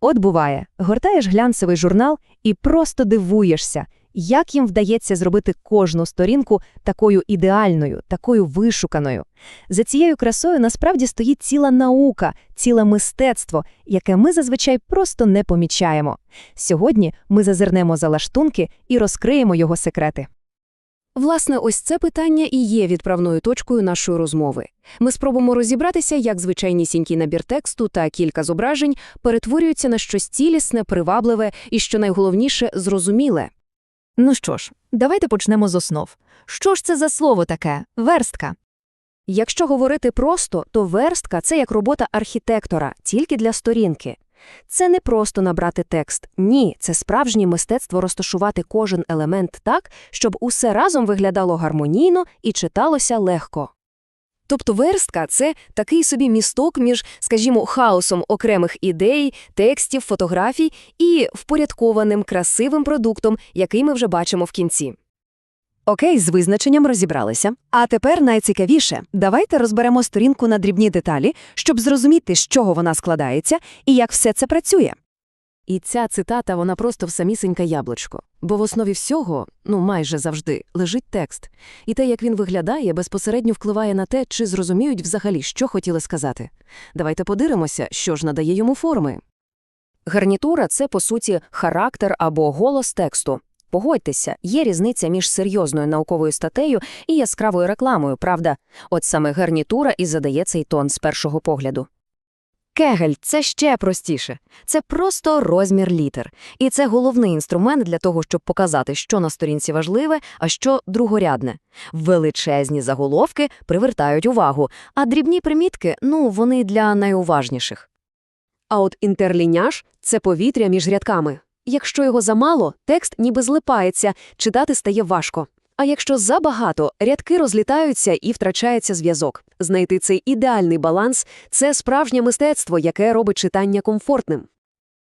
От буває, гортаєш глянцевий журнал і просто дивуєшся, як їм вдається зробити кожну сторінку такою ідеальною, такою вишуканою. За цією красою насправді стоїть ціла наука, ціле мистецтво, яке ми зазвичай просто не помічаємо. Сьогодні ми зазирнемо за лаштунки і розкриємо його секрети. Власне, ось це питання і є відправною точкою нашої розмови. Ми спробуємо розібратися, як звичайнісінький набір тексту та кілька зображень перетворюються на щось цілісне, привабливе і, що найголовніше, зрозуміле. Ну що ж, давайте почнемо з основ. Що ж це за слово таке? Верстка. Якщо говорити просто, то верстка це як робота архітектора, тільки для сторінки. Це не просто набрати текст. Ні, це справжнє мистецтво розташувати кожен елемент так, щоб усе разом виглядало гармонійно і читалося легко. Тобто верстка це такий собі місток між, скажімо, хаосом окремих ідей, текстів, фотографій і впорядкованим красивим продуктом, який ми вже бачимо в кінці. Окей, з визначенням розібралися. А тепер найцікавіше. Давайте розберемо сторінку на дрібні деталі, щоб зрозуміти, з чого вона складається і як все це працює. І ця цитата, вона просто в самісіньке яблучко. Бо в основі всього, ну майже завжди, лежить текст. І те, як він виглядає, безпосередньо впливає на те, чи зрозуміють взагалі, що хотіли сказати. Давайте подивимося, що ж надає йому форми. Гарнітура – це, по суті, характер або голос тексту. Погодьтеся, є різниця між серйозною науковою статтею і яскравою рекламою, правда? От саме гарнітура і задає цей тон з першого погляду. Кегель це ще простіше. Це просто розмір літер. І це головний інструмент для того, щоб показати, що на сторінці важливе, а що другорядне. Величезні заголовки привертають увагу, а дрібні примітки, ну, вони для найуважніших. А от інтерліняж – це повітря між рядками. Якщо його замало, текст ніби злипається, читати стає важко. А якщо забагато, рядки розлітаються і втрачається зв'язок. Знайти цей ідеальний баланс – це справжнє мистецтво, яке робить читання комфортним.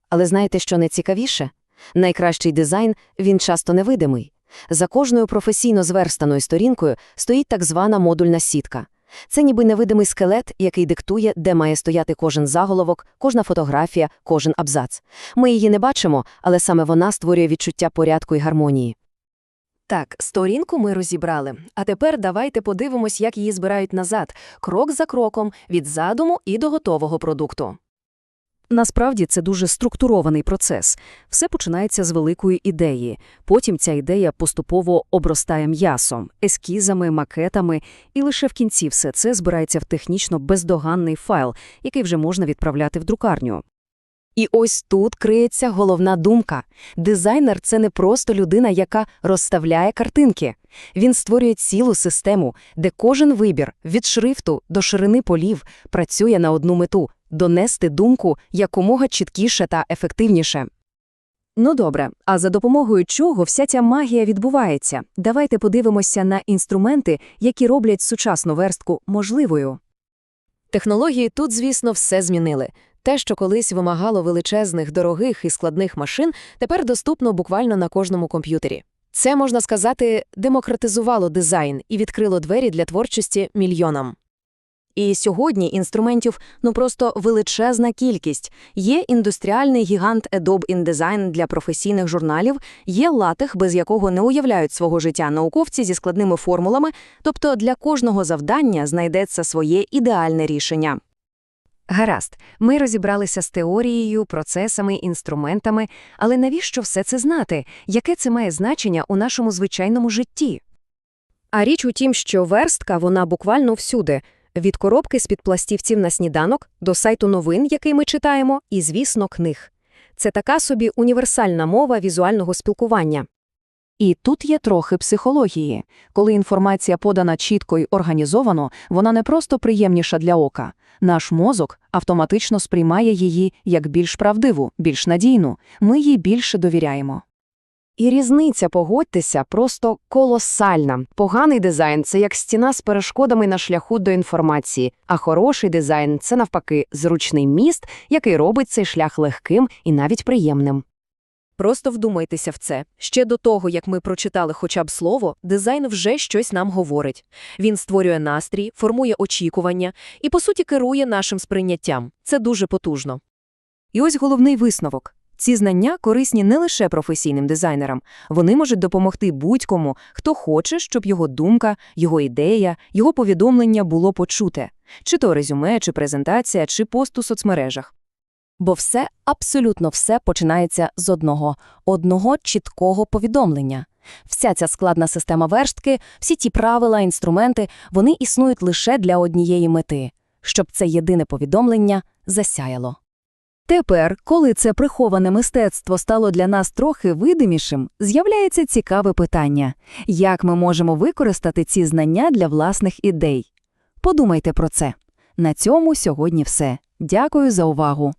Але знаєте, що найцікавіше? Найкращий дизайн, він часто невидимий. За кожною професійно зверстаною сторінкою стоїть так звана модульна сітка. Це ніби невидимий скелет, який диктує, де має стояти кожен заголовок, кожна фотографія, кожен абзац. Ми її не бачимо, але саме вона створює відчуття порядку і гармонії. Так, сторінку ми розібрали. А тепер давайте подивимось, як її збирають назад, крок за кроком, від задуму і до готового продукту. Насправді це дуже структурований процес. Все починається з великої ідеї. Потім ця ідея поступово обростає м'ясом, ескізами, макетами, і лише в кінці все це збирається в технічно бездоганний файл, який вже можна відправляти в друкарню. І ось тут криється головна думка. Дизайнер – це не просто людина, яка розставляє картинки. Він створює цілу систему, де кожен вибір від шрифту до ширини полів працює на одну мету – донести думку якомога чіткіше та ефективніше. Ну добре, а за допомогою чого вся ця магія відбувається? Давайте подивимося на інструменти, які роблять сучасну верстку можливою. Технології тут, звісно, все змінили. Те, що колись вимагало величезних, дорогих і складних машин, тепер доступно буквально на кожному комп'ютері. Це, можна сказати, демократизувало дизайн і відкрило двері для творчості мільйонам. І сьогодні інструментів ну просто величезна кількість. Є індустріальний гігант Adobe InDesign для професійних журналів, є латех, без якого не уявляють свого життя науковці зі складними формулами, тобто для кожного завдання знайдеться своє ідеальне рішення. Гаразд, ми розібралися з теорією, процесами, інструментами, але навіщо все це знати? Яке це має значення у нашому звичайному житті? А річ у тім, що верстка, вона буквально всюди. Від коробки з-під пластівців на сніданок до сайту новин, який ми читаємо, і, звісно, книг. Це така собі універсальна мова візуального спілкування. І тут є трохи психології. Коли інформація подана чітко й організовано, вона не просто приємніша для ока. Наш мозок автоматично сприймає її як більш правдиву, більш надійну. Ми їй більше довіряємо. І різниця, погодьтеся, просто колосальна. Поганий дизайн це як стіна з перешкодами на шляху до інформації, а хороший дизайн це навпаки зручний міст, який робить цей шлях легким і навіть приємним. Просто вдумайтеся в це. Ще до того, як ми прочитали хоча б слово, дизайн вже щось нам говорить. Він створює настрій, формує очікування і, по суті, керує нашим сприйняттям. Це дуже потужно. І ось головний висновок. Ці знання корисні не лише професійним дизайнерам. Вони можуть допомогти будь-кому, хто хоче, щоб його думка, його ідея, його повідомлення було почуте. Чи то резюме, чи презентація, чи пост у соцмережах. Бо все, абсолютно все починається з одного, одного чіткого повідомлення. Вся ця складна система верстки, всі ті правила, інструменти, вони існують лише для однієї мети – щоб це єдине повідомлення засяяло. Тепер, коли це приховане мистецтво стало для нас трохи видимішим, з'являється цікаве питання – як ми можемо використати ці знання для власних ідей? Подумайте про це. На цьому сьогодні все. Дякую за увагу.